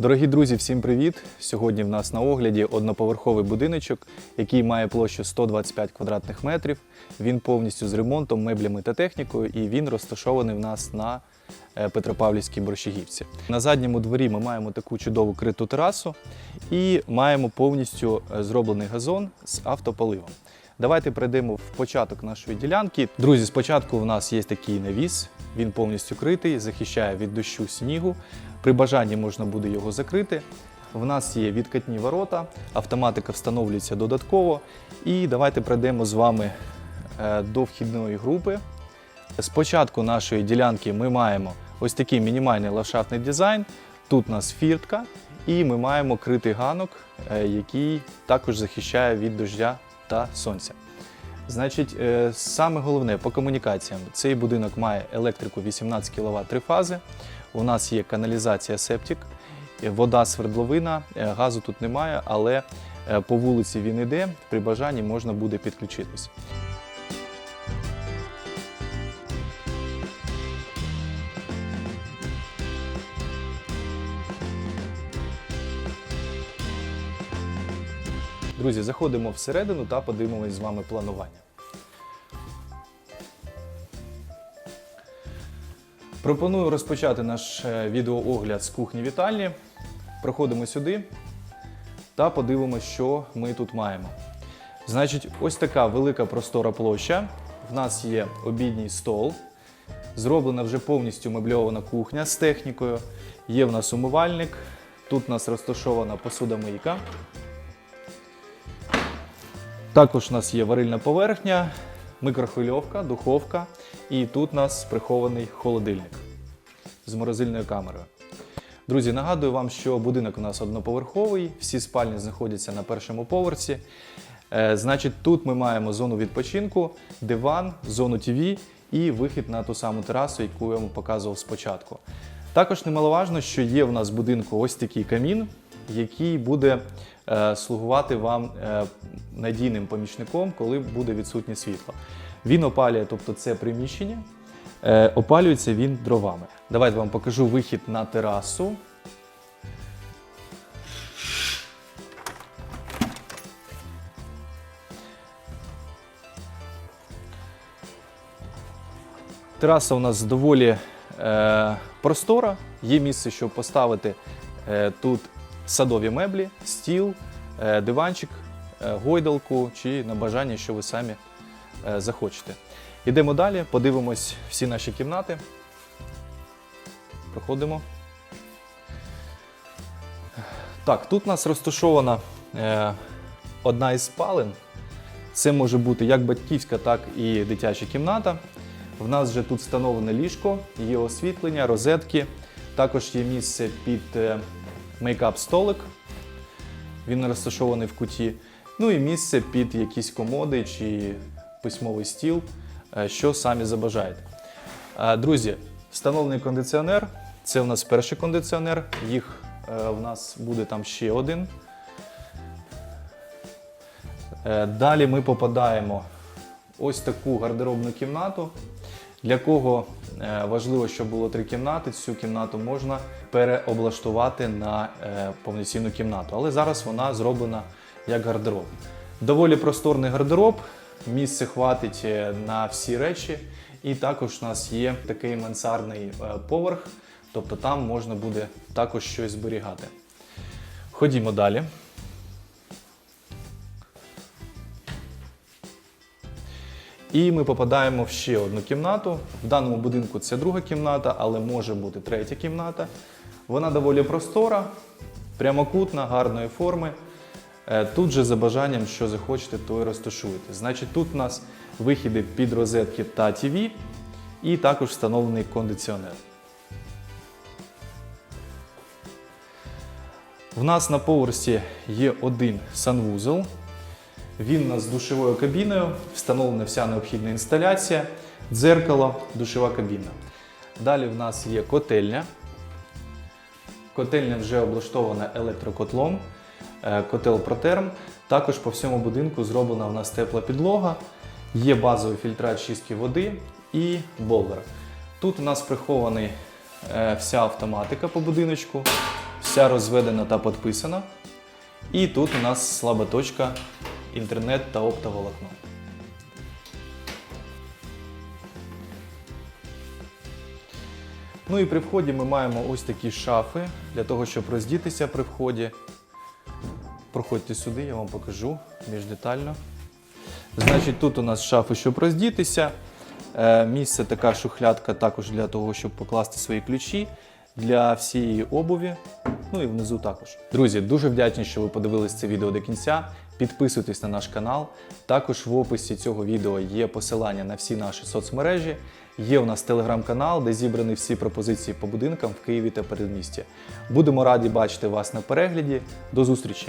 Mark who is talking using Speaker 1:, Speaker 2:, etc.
Speaker 1: Дорогі друзі, всім привіт! Сьогодні в нас на огляді одноповерховий будиночок, який має площу 125 квадратних метрів. Він повністю з ремонтом, меблями та технікою, і він розташований в нас на е, Петропавлівській Борщагівці. На задньому дворі ми маємо таку чудову криту терасу і маємо повністю е, зроблений газон з автополивом. Давайте прийдемо в початок нашої ділянки. Друзі, спочатку в нас є такий навіс, він повністю критий, захищає від дощу снігу. При бажанні можна буде його закрити. В нас є відкатні ворота, автоматика встановлюється додатково. І давайте пройдемо з вами е, до вхідної групи. Спочатку нашої ділянки ми маємо ось такий мінімальний ландшафтний дизайн. Тут у нас фіртка, і ми маємо критий ганок, е, який також захищає від дождя та сонця. Значить, е, саме головне по комунікаціям. Цей будинок має електрику 18 кВт три фази. У нас є каналізація септик, е, вода свердловина, е, газу тут немає, але е, по вулиці він іде. При бажанні можна буде підключитись. Друзі, заходимо всередину та подивимось з вами планування. Пропоную розпочати наш е, відеоогляд з кухні вітальні. Проходимо сюди та подивимося, що ми тут маємо. Значить, ось така велика простора площа. В нас є обідній стол. Зроблена вже повністю мебльована кухня з технікою. Є в нас умивальник. Тут у нас розташована посудомийка. Також у нас є варильна поверхня, микрохвильовка, духовка. І тут у нас прихований холодильник з морозильною камерою. Друзі, нагадую вам, що будинок у нас одноповерховий, всі спальні знаходяться на першому поверсі. Е, Значить, тут ми маємо зону відпочинку, диван, зону ТВ і вихід на ту саму терасу, яку я вам показував спочатку. Також немаловажно, що є в нас в будинку ось такий камін, який буде е, слугувати вам е, надійним помічником, коли буде відсутнє світло. Він опалює, тобто це приміщення, опалюється він дровами. Давайте вам покажу вихід на терасу. Тераса у нас доволі е, простора. Є місце, щоб поставити е, тут садові меблі, стіл, е, диванчик, е, гойдалку чи на бажання, що ви самі е, захочете. Йдемо далі, подивимось всі наші кімнати. Проходимо. Так, тут у нас розташована е, одна із спален. Це може бути як батьківська, так і дитяча кімната. В нас вже тут встановлене ліжко, є освітлення, розетки. Також є місце під мейкап-столик. Він розташований в куті. Ну і місце під якісь комоди чи письмовий стіл, е, що самі забажаєте. Е, Друзі, встановлений кондиціонер. Це у нас перший кондиціонер. Їх е, в нас буде там ще один. Е, Далі ми попадаємо ось таку гардеробну кімнату. Для кого е, важливо, щоб було три кімнати, цю кімнату можна переоблаштувати на повноцінну кімнату. Але зараз вона зроблена як гардероб. Доволі просторний гардероб, місце хватить на всі речі. І також у нас є такий мансардний е, поверх, тобто там можна буде також щось зберігати. Ходімо далі. І ми попадаємо в ще одну кімнату. В даному будинку це друга кімната, але може бути третя кімната. Вона доволі простора, прямокутна, гарної форми. Е, Тут же за бажанням, що захочете, то і розташуєте. Значить, тут у нас вихіди під розетки та ТВ і також встановлений кондиціонер. В нас на поверсі є один санвузол. Він у нас з душовою кабіною, встановлена вся необхідна інсталяція, дзеркало, душова кабіна. Далі в нас є котельня. Котельня вже облаштована електрокотлом, котел протерм. Також по всьому будинку зроблена в нас тепла підлога, є базовий фільтрат чистки води і болвер. Тут у нас прихований е, вся автоматика по будиночку. вся розведена та підписана. І тут у нас слаба точка інтернет та оптоволокно. Ну і при вході ми маємо ось такі шафи для того, щоб роздітися при вході. Проходьте сюди, я вам покажу більш детально. Значить, тут у нас шафи, щоб роздітися. Е, Місце така шухлядка також для того, щоб покласти свої ключі для всієї обуві. Ну і внизу також. Друзі, дуже вдячні, що ви подивились це відео до кінця. Підписуйтесь на наш канал. Також в описі цього відео є посилання на всі наші соцмережі. Є у нас телеграм-канал, де зібрані всі пропозиції по будинкам в Києві та передмісті. Будемо раді бачити вас на перегляді. До зустрічі!